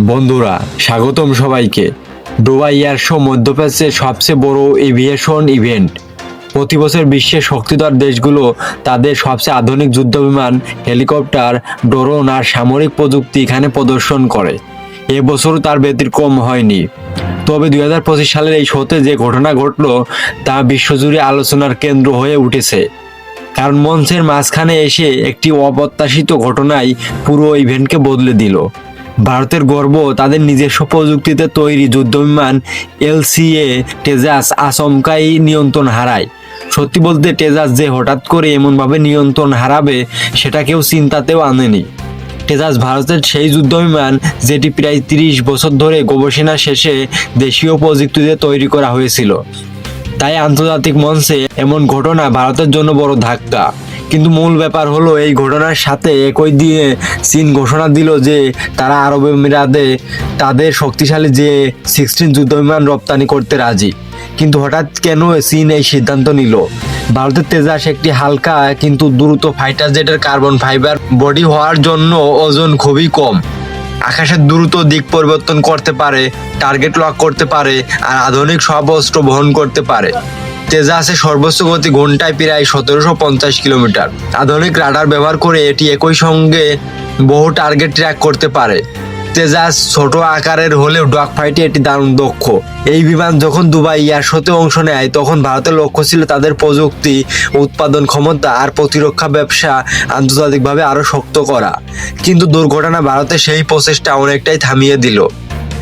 বন্ধুরা, স্বাগতম সবাইকে। দুবাই এয়ার শো মধ্যপ্রাচ্যের সবচেয়ে বড় এভিয়েশন ইভেন্ট। প্রতি বছর বিশ্বের শক্তিধর দেশগুলো তাদের সবচেয়ে আধুনিক যুদ্ধবিমান, হেলিকপ্টার, ড্রোন আর সামরিক প্রযুক্তি এখানে প্রদর্শন করে। এবছরও তার ব্যতিক্রম হয়নি। তবে দুই হাজার পঁচিশ সালের এই শোতে যে ঘটনা ঘটলো, তা বিশ্বজুড়ে আলোচনার কেন্দ্র হয়ে উঠেছে। কারণ মঞ্চের মাঝখানে এসে একটি অপ্রত্যাশিত ঘটনায় পুরো ইভেন্টকে বদলে দিল। ভারতের গর্ব তাদের নিজস্ব প্রযুক্তিতে তৈরি যুদ্ধবিমান এলসিএ টেজাস আচমকাই নিয়ন্ত্রণ হারায়। সত্যি বলতে টেজাস যে হঠাৎ করে এমনভাবে নিয়ন্ত্রণ হারাবে, সেটা কেউ চিন্তাতেও আনেনি। টেজাস ভারতের সেই যুদ্ধবিমান, যেটি প্রায় তিরিশ বছর ধরে গবেষণা শেষে দেশীয় প্রযুক্তিতে তৈরি করা হয়েছিল। তাই আন্তর্জাতিক মঞ্চে এমন ঘটনা ভারতের জন্য বড় ধাক্কা। কিন্তু মূল ব্যাপার হলো এই ঘটনার সাথে একই দিয়ে চীন ঘোষণা দিল যে তারা আরব আমিরাতে তাদের শক্তিশালী যে সিক্সটিন যুদ্ধবিমান রপ্তানি করতে রাজি। কিন্তু হঠাৎ কেন চীন এই সিদ্ধান্ত নিল? ভারতের তেজাস একটি হালকা কিন্তু দ্রুত ফাইটার জেটের কার্বন ফাইবার বডি হওয়ার জন্য ওজন খুবই কম। আকাশের দ্রুত দিক পরিবর্তন করতে পারে টার্গেট লক করতে পারে, আর আধুনিক সব অস্ত্র বহন করতে পারে। তেজাসে সর্বোচ্চ গতি ঘন্টায় প্রায় সতেরোশো পঞ্চাশ কিলোমিটার। আধুনিক রাডার ব্যবহার করে এটি একই সঙ্গে বহু টার্গেট ট্র্যাক করতে পারে। তেজাস ছোট আকারের হলেও ডগ ফাইটে এটি দারুণ দক্ষ। এই বিমান যখন দুবাই এয়ার শোতে অংশ নেয়, তখন ভারতের লক্ষ্য ছিল তাদের প্রযুক্তি, উৎপাদন ক্ষমতা আর প্রতিরক্ষা ব্যবসা আন্তর্জাতিকভাবে আরও শক্ত করা। কিন্তু দুর্ঘটনা ভারতে সেই প্রচেষ্টা অনেকটাই থামিয়ে দিল।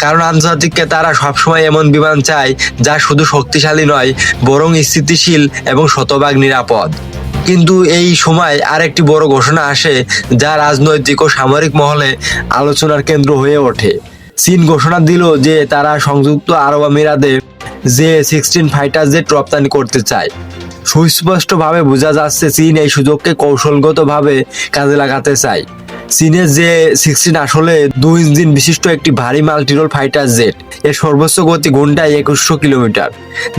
কারণ আন্তর্জাতিককে তারা সবসময় এমন বিমান চায় যা শুধু শক্তিশালী নয়, বরং স্থিতিশীল এবং শতভাগ নিরাপদ। কিন্তু এই সময় আরেকটি বড় ঘোষণা আসে, যা রাজনৈতিক ও সামরিক মহলে আলোচনার কেন্দ্র হয়ে ওঠে। চীন ঘোষণা দিল যে তারা সংযুক্ত আরব আমিরাতে যে সিক্সটিন ফাইটার জেট রপ্তানি করতে চায়। সুস্পষ্টভাবে বোঝা যাচ্ছে চীন এই সুযোগকে কৌশলগতভাবে কাজে লাগাতে চায়। চীনের যে সিক্সটিন আসলে দুই ইঞ্জিন বিশিষ্ট একটি ভারী মাল্টিরোল ফাইটার জেট এর সর্বোচ্চ গতি ঘন্টায় একুশশো কিলোমিটার,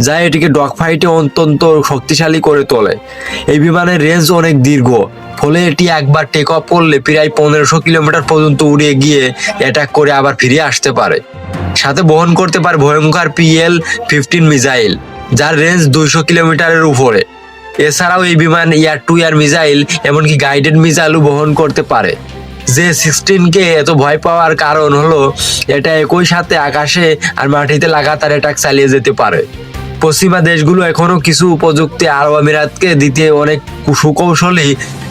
যা এটিকে ডগ ফাইটে অত্যন্ত শক্তিশালী করে তোলে। এই বিমানের রেঞ্জ অনেক দীর্ঘ, ফলে এটি একবার টেক অফ করলে প্রায় পনেরোশো কিলোমিটার পর্যন্ত উড়ে গিয়ে অ্যাটাক করে আবার ফিরে আসতে পারে। সাথে বহন করতে পারে ভয়ঙ্কর পিএল ফিফটিন মিসাইল যার রেঞ্জ দুইশো কিলোমিটারের উপরে। এছাড়াও এই বিমান এয়ার টু এয়ার মিসাইল এমনকি গাইডেড মিসাইলও বহন করতে পারে। যে সিক্সটিনকে এত ভয় পাওয়ার কারণ হলো এটা একই সাথে আকাশে আর মাটিতে লাগাতার অ্যাটাক চালিয়ে যেতে পারে। পশ্চিমা দেশগুলো এখনও কিছু প্রযুক্তি আরব আমিরাতকে দিতে অনেক সুকৌশলী,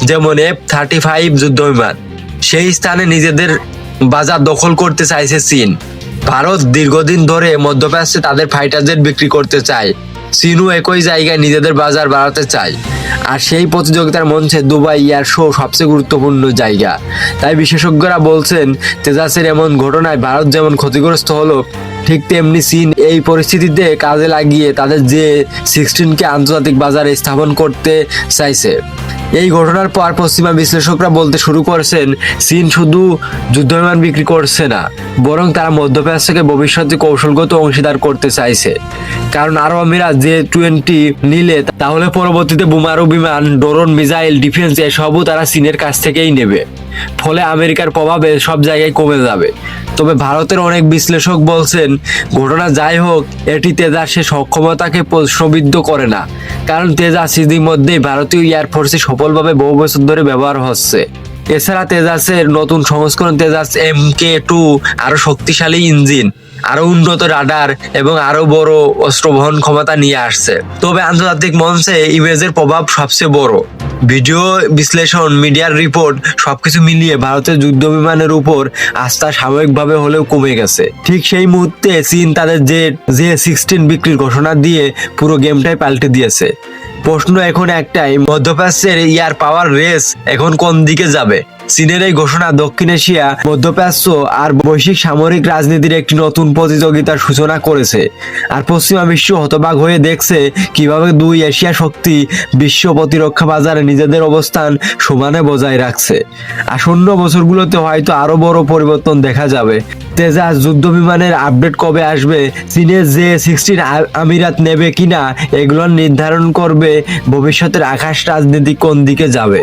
যেমন এফ থার্টি ফাইভ যুদ্ধ বিমান। সেই স্থানে নিজেদের বাজার দখল করতে চাইছে চীন। ভারত দীর্ঘদিন ধরে মধ্যপ্রাচ্যে তাদের ফাইটার জেট বিক্রি করতে চায়। চীনও একই জায়গায় নিজেদের বাজার বাড়াতে চায়। আর সেই প্রতিযোগিতার মঞ্চে দুবাই এয়ার শো সবচেয়ে গুরুত্বপূর্ণ জায়গা। তাই বিশেষজ্ঞরা বলছেন, তেজাসের এমন ঘটনায় ভারত যেমন ক্ষতিগ্রস্ত হলো, ঠিক তেমনি চীন এই পরিস্থিতিতে কাজে লাগিয়ে তাদের যে সিক্সটিনকে আন্তর্জাতিক বাজারে স্থাপন করতে চাইছে। এই ঘটনার পর পশ্চিমা বিশ্লেষকরা বলতে শুরু করেছেন, চীন শুধু যুদ্ধবিমান বিক্রি করছে না, বরং তারা মধ্যপ্রাচ্যকে ভবিষ্যতে কৌশলগত অংশীদার করতে চাইছে। কারণ আরব আমিরাত যে টোয়েন্টি নিলে, তাহলে পরবর্তীতে বোমারু বিমান, ড্রোন, মিসাইল, ডিফেন্স এসবও তারা চীনের কাছ থেকেই নেবে। ফলে আমেরিকার প্রভাবে সব জায়গায় কমে যাবে। তবে ভারতের অনেক বিশ্লেষক বলছেন, ঘটনা যাই হোক, এটি তেজাসের সক্ষমতাকে প্রশ্নবিদ্ধ করে না। কারণ তেজাস ইতিমধ্যেই ভারতীয় এয়ারফোর্সে সফলভাবে বহু বছর ধরে ব্যবহার হচ্ছে। এছাড়া তেজাসের নতুন সংস্করণ তেজাস এম কে টু, আরও শক্তিশালী ইঞ্জিন, আরও উন্নত রাডার এবং আরও বড় অস্ত্র বহন ক্ষমতা নিয়ে আসছে। তবে আন্তর্জাতিক মঞ্চে ইমেজের প্রভাব সবচেয়ে বড়। ভিডিও বিশ্লেষণ, মিডিয়ার রিপোর্ট সবকিছু মিলিয়ে ভারতের যুদ্ধ বিমানের উপর আস্থা স্বাভাবিকভাবে হলেও কমে গেছে। ঠিক সেই মুহূর্তে চীন তাদের যে যে সিক্সটিন বিক্রির ঘোষণা দিয়ে পুরো গেমটাই পাল্টে দিয়েছে। প্রশ্ন এখন একটাই মধ্যপ্রাচ্যের ইয়ার পাওয়ার রেস এখন কোন দিকে যাবে? চীনের এই ঘোষণা দক্ষিণ এশিয়া, মধ্যপ্রাচ্য আর বৈশ্বিক সামরিক রাজনীতির একটি নতুন প্রতিযোগিতার সূচনা করেছে। আর পশ্চিমা বিশ্ব হতবাক হয়ে দেখছে কীভাবে দুই এশিয়া শক্তি বিশ্ব প্রতিরক্ষা বাজারে নিজেদের অবস্থান সমানে বজায় রাখছে। আসন্ন বছরগুলোতে হয়তো আরও বড় পরিবর্তন দেখা যাবে। তেজাস যুদ্ধ বিমানের আপডেট কবে আসবে, চীনের যে সিক্সটিন আমিরাত নেবে কিনা, এগুলো নির্ধারণ করবে ভবিষ্যতের আকাশ রাজনীতি কোন দিকে যাবে।